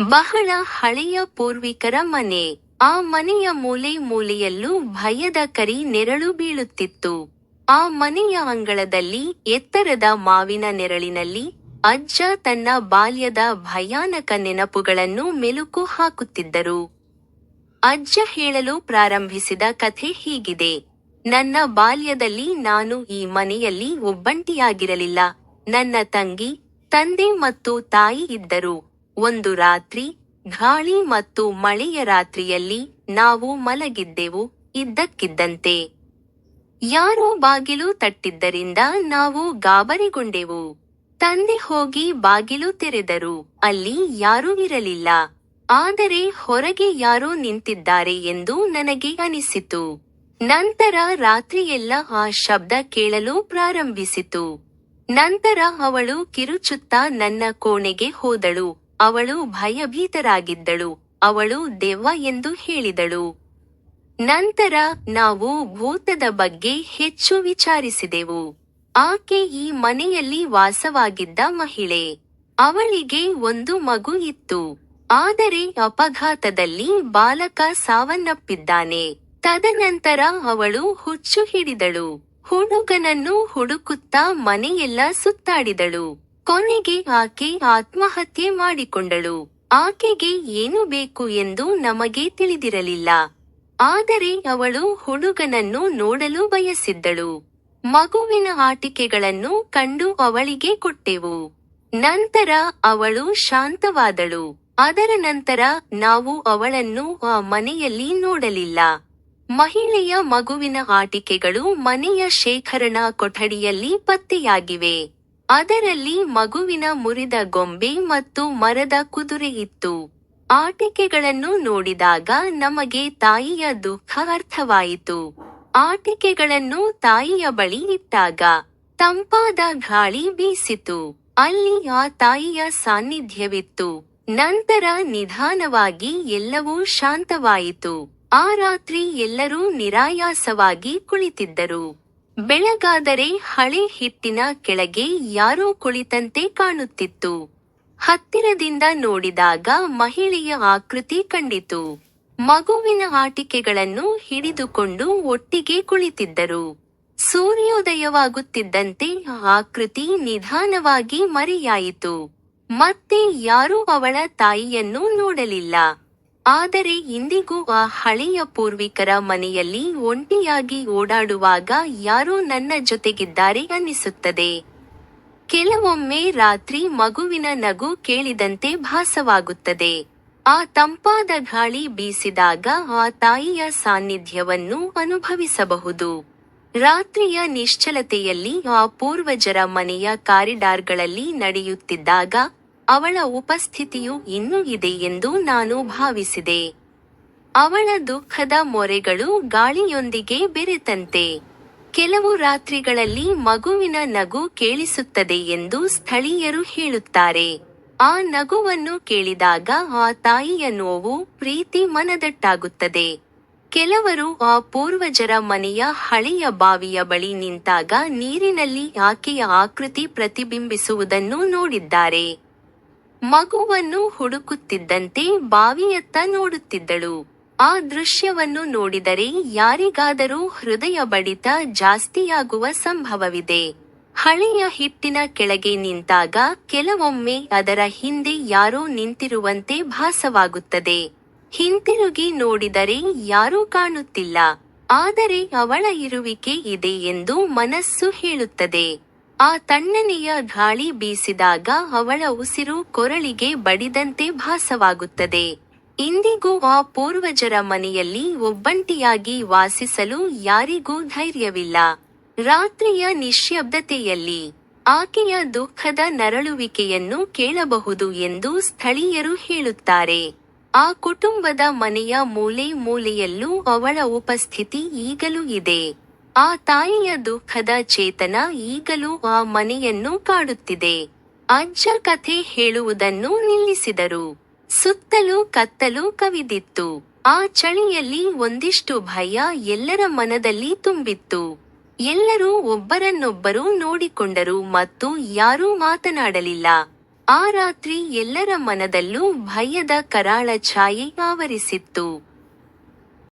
ಬಹಳ ಹಳೆಯ ಪೂರ್ವಿಕರ ಮನೆ. ಆ ಮನೆಯ ಮೂಲೆ ಮೂಲೆಯಲ್ಲೂ ಭಯದ ಕರಿ ನೆರಳು ಬೀಳುತ್ತಿತ್ತು. ಆ ಮನೆಯ ಅಂಗಳದಲ್ಲಿ, ಎತ್ತರದ ಮಾವಿನ ನೆರಳಿನಲ್ಲಿ, ಅಜ್ಜ ತನ್ನ ಬಾಲ್ಯದ ಭಯಾನಕ ನೆನಪುಗಳನ್ನು ಮೆಲುಕು ಹಾಕುತ್ತಿದ್ದರು. ಅಜ್ಜ ಹೇಳಲು ಪ್ರಾರಂಭಿಸಿದ ಕಥೆ ಹೀಗಿದೆ. ನನ್ನ ಬಾಲ್ಯದಲ್ಲಿ ನಾನು ಈ ಮನೆಯಲ್ಲಿ ಒಬ್ಬಂಟಿಯಾಗಿರಲಿಲ್ಲ. ನನ್ನ ತಂಗಿ, ತಂದೆ ಮತ್ತು ತಾಯಿ ಇದ್ದರು. ಒಂದು ರಾತ್ರಿ, ಗಾಳಿ ಮತ್ತು ಮಳೆಯ ರಾತ್ರಿಯಲ್ಲಿ ನಾವು ಮಲಗಿದ್ದೆವು, ಇದ್ದಕ್ಕಿದ್ದಂತೆ. ಯಾರೋ ಬಾಗಿಲು ತಟ್ಟಿದ್ದರಿಂದ ನಾವು ಗಾಬರಿಗೊಂಡೆವು. ತಂದೆ ಹೋಗಿ ಬಾಗಿಲು ತೆರೆದರು, ಅಲ್ಲಿ ಯಾರೂ ಇರಲಿಲ್ಲ. ಆದರೆ ಹೊರಗೆ ಯಾರೋ ನಿಂತಿದ್ದಾರೆ ಎಂದು ನನಗೆ ಅನಿಸಿತು. ನಂತರ ರಾತ್ರಿಯೆಲ್ಲ ಆ ಶಬ್ದ ಕೇಳಲು ಪ್ರಾರಂಭಿಸಿತು. ನಂತರ ಅವಳು ಕಿರುಚುತ್ತಾ ನನ್ನ ಕೋಣೆಗೆ ಹೋದಳು ಅವಳು ಭಯಭೀತರಾಗಿದ್ದಳು, ಅವಳು ದೆವ್ವ ಎಂದು ಹೇಳಿದಳು. ನಂತರ ನಾವು ಭೂತದ ಬಗ್ಗೆ ಹೆಚ್ಚು ವಿಚಾರಿಸಿದೆವು. ಆಕೆ ಈ ಮನೆಯಲ್ಲಿ ವಾಸವಾಗಿದ್ದ ಮಹಿಳೆ. ಅವಳಿಗೆ ಒಂದು ಮಗು ಇತ್ತು. ಆದರೆ ಅಪಘಾತದಲ್ಲಿ ಬಾಲಕ ಸಾವನ್ನಪ್ಪಿದ್ದಾನೆ. ತದನಂತರ ಅವಳು ಹುಚ್ಚು ಹಿಡಿದಳು. ಹುಡುಗನನ್ನು ಹುಡುಕುತ್ತಾ ಮನೆಯೆಲ್ಲ ಸುತ್ತಾಡಿದಳು. ಕೊನೆಗೆ ಆಕೆ ಆತ್ಮಹತ್ಯೆ ಮಾಡಿಕೊಂಡಳು. ಆಕೆಗೆ ಏನು ಬೇಕು ಎಂದು ನಮಗೆ ತಿಳಿದಿರಲಿಲ್ಲ. ಆದರೆ ಅವಳು ಹುಡುಗನನ್ನು ನೋಡಲು ಬಯಸಿದ್ದಳು. ಮಗುವಿನ ಆಟಿಕೆಗಳನ್ನು ಕಂಡು ಅವಳಿಗೆ ಕೊಟ್ಟೆವು. ನಂತರ ಅವಳು ಶಾಂತವಾದಳು. ಅದರ ನಂತರ ನಾವು ಅವಳನ್ನು ಆ ಮನೆಯಲ್ಲಿ ನೋಡಲಿಲ್ಲ. ಮಹಿಳೆಯ ಮಗುವಿನ ಆಟಿಕೆಗಳು ಮನೆಯ ಶೇಖರಣಾ ಕೊಠಡಿಯಲ್ಲಿ ಪತ್ತೆಯಾಗಿವೆ. ಅದರಲ್ಲಿ ಮಗುವಿನ ಮುರಿದ ಗೊಂಬೆ ಮತ್ತು ಮರದ ಕುದುರೆ ಇತ್ತು. ಆಟಿಕೆಗಳನ್ನು ನೋಡಿದಾಗ ನಮಗೆ ತಾಯಿಯ ದುಃಖ ಅರ್ಥವಾಯಿತು. ಆಟಿಕೆಗಳನ್ನು ತಾಯಿಯ ಬಳಿ ಇಟ್ಟಾಗ ತಂಪಾದ ಗಾಳಿ ಬೀಸಿತು. ಅಲ್ಲಿ ಆ ತಾಯಿಯ ಸಾನ್ನಿಧ್ಯವಿತ್ತು. ನಂತರ ನಿಧಾನವಾಗಿ ಎಲ್ಲವೂ ಶಾಂತವಾಯಿತು. ಆ ರಾತ್ರಿ ಎಲ್ಲರೂ ನಿರಾಯಾಸವಾಗಿ ಕುಳಿತಿದ್ದರು. ಬೆಳಗಾದರೆ ಹಳೆ ಹಿಟ್ಟಿನ ಕೆಳಗೆ ಯಾರೋ ಕುಳಿತಂತೆ ಕಾಣುತ್ತಿತ್ತು. ಹತ್ತಿರದಿಂದ ನೋಡಿದಾಗ ಮಹಿಳೆಯ ಆಕೃತಿ ಕಂಡಿತು. ಮಗುವಿನ ಆಟಿಕೆಗಳನ್ನು ಹಿಡಿದುಕೊಂಡು ಒಟ್ಟಿಗೆ ಕುಳಿತಿದ್ದರು. ಸೂರ್ಯೋದಯವಾಗುತ್ತಿದ್ದಂತೆ ಆಕೃತಿ ನಿಧಾನವಾಗಿ ಮರೆಯಾಯಿತು. ಮತ್ತೆ ಯಾರೂ ಅವಳ ತಾಯಿಯನ್ನು ನೋಡಲಿಲ್ಲ. ಆದರೆ ಇಂದಿಗೂ ಆ ಹಳೆಯ ಪೂರ್ವಿಕರ ಮನೆಯಲ್ಲಿ ಒಂಟಿಯಾಗಿ ಓಡಾಡುವಾಗ ಯಾರೋ ನನ್ನ ಜೊತೆಗಿದ್ದಾರೆ ಅನ್ನಿಸುತ್ತದೆ. ಕೆಲವೊಮ್ಮೆ ರಾತ್ರಿ ಮಗುವಿನ ನಗು ಕೇಳಿದಂತೆ ಭಾಸವಾಗುತ್ತದೆ. ಆ ತಂಪಾದ ಗಾಳಿ ಬೀಸಿದಾಗ ಆ ತಾಯಿಯ ಸಾನ್ನಿಧ್ಯವನ್ನು ಅನುಭವಿಸಬಹುದು. ರಾತ್ರಿಯ ನಿಶ್ಚಲತೆಯಲ್ಲಿ ಆ ಪೂರ್ವಜರ ಮನೆಯ ಕಾರಿಡಾರ್ಗಳಲ್ಲಿ ನಡೆಯುತ್ತಿದ್ದಾಗ ಅವಳ ಉಪಸ್ಥಿತಿಯು ಇನ್ನೂ ಇದೆ ಎಂದು ನಾನು ಭಾವಿಸಿದೆ. ಅವಳ ದುಃಖದ ಮೊರೆಗಳು ಗಾಳಿಯೊಂದಿಗೆ ಬೆರೆತಂತೆ. ಕೆಲವು ರಾತ್ರಿಗಳಲ್ಲಿ ಮಗುವಿನ ನಗು ಕೇಳಿಸುತ್ತದೆ ಎಂದು ಸ್ಥಳೀಯರು ಹೇಳುತ್ತಾರೆ. ಆ ನಗುವನ್ನು ಕೇಳಿದಾಗ ಆ ತಾಯಿಯ ನೋವು ಪ್ರೀತಿ ಮನದಟ್ಟಾಗುತ್ತದೆ. ಕೆಲವರು ಆ ಪೂರ್ವಜರ ಮನೆಯ ಹಳೆಯ ಬಾವಿಯ ಬಳಿ ನಿಂತಾಗ ನೀರಿನಲ್ಲಿ ಆಕೆಯ ಆಕೃತಿ ಪ್ರತಿಬಿಂಬಿಸುವುದನ್ನು ನೋಡಿದ್ದಾರೆ. ಮಗುವನ್ನು ಹುಡುಕುತ್ತಿದ್ದಂತೆ ಬಾವಿಯತ್ತ ನೋಡುತ್ತಿದ್ದಳು. ಆ ದೃಶ್ಯವನ್ನು ನೋಡಿದರೆ ಯಾರಿಗಾದರೂ ಹೃದಯ ಬಡಿತ ಜಾಸ್ತಿಯಾಗುವ ಸಂಭವವಿದೆ. ಹಳೆಯ ಹಿಟ್ಟಿನ ಕೆಳಗೆ ನಿಂತಾಗ ಕೆಲವೊಮ್ಮೆ ಅದರ ಹಿಂದೆ ಯಾರೋ ನಿಂತಿರುವಂತೆ ಭಾಸವಾಗುತ್ತದೆ. ಹಿಂತಿರುಗಿ ನೋಡಿದರೆ ಯಾರೂ ಕಾಣುತ್ತಿಲ್ಲ. ಆದರೆ ಅವಳ ಇರುವಿಕೆ ಇದೆ ಎಂದು ಮನಸ್ಸು ಹೇಳುತ್ತದೆ. ಆ ತಣ್ಣನೆಯ ಗಾಳಿ ಬೀಸಿದಾಗ ಅವಳ ಉಸಿರು ಕೊರಳಿಗೆ ಬಡಿದಂತೆ ಭಾಸವಾಗುತ್ತದೆ. ಇಂದಿಗೂ ಆ ಪೂರ್ವಜರ ಮನೆಯಲ್ಲಿ ಒಬ್ಬಂಟಿಯಾಗಿ ವಾಸಿಸಲು ಯಾರಿಗೂ ಧೈರ್ಯವಿಲ್ಲ. ರಾತ್ರಿಯ ನಿಶ್ಯಬ್ದತೆಯಲ್ಲಿ ಆಕೆಯ ದುಃಖದ ನರಳುವಿಕೆಯನ್ನು ಕೇಳಬಹುದು ಎಂದು ಸ್ಥಳೀಯರು ಹೇಳುತ್ತಾರೆ. ಆ ಕುಟುಂಬದ ಮನೆಯ ಮೂಲೆ ಮೂಲೆಯಲ್ಲೂ ಅವಳ ಉಪಸ್ಥಿತಿ ಈಗಲೂ ಇದೆ. ಆ ತಾಯಿಯ ದುಃಖದ ಚೇತನ ಈಗಲೂ ಆ ಮನೆಯನ್ನು ಕಾಡುತ್ತಿದೆ. ಅಜ್ಜ ಕಥೆ ಹೇಳುವುದನ್ನು ನಿಲ್ಲಿಸಿದರು. ಸುತ್ತಲೂ ಕತ್ತಲು ಕವಿದಿತ್ತು. ಆ ಚಳಿಯಲ್ಲಿ ಒಂದಿಷ್ಟು ಭಯ ಎಲ್ಲರ ಮನದಲ್ಲಿ ತುಂಬಿತ್ತು. ಎಲ್ಲರೂ ಒಬ್ಬರನ್ನೊಬ್ಬರು ನೋಡಿಕೊಂಡರು ಮತ್ತು ಯಾರೂ ಮಾತನಾಡಲಿಲ್ಲ. ಆ ರಾತ್ರಿ ಎಲ್ಲರ ಮನದಲ್ಲೂ ಭಯದ ಕರಾಳ ಛಾಯೆ ಆವರಿಸಿತ್ತು.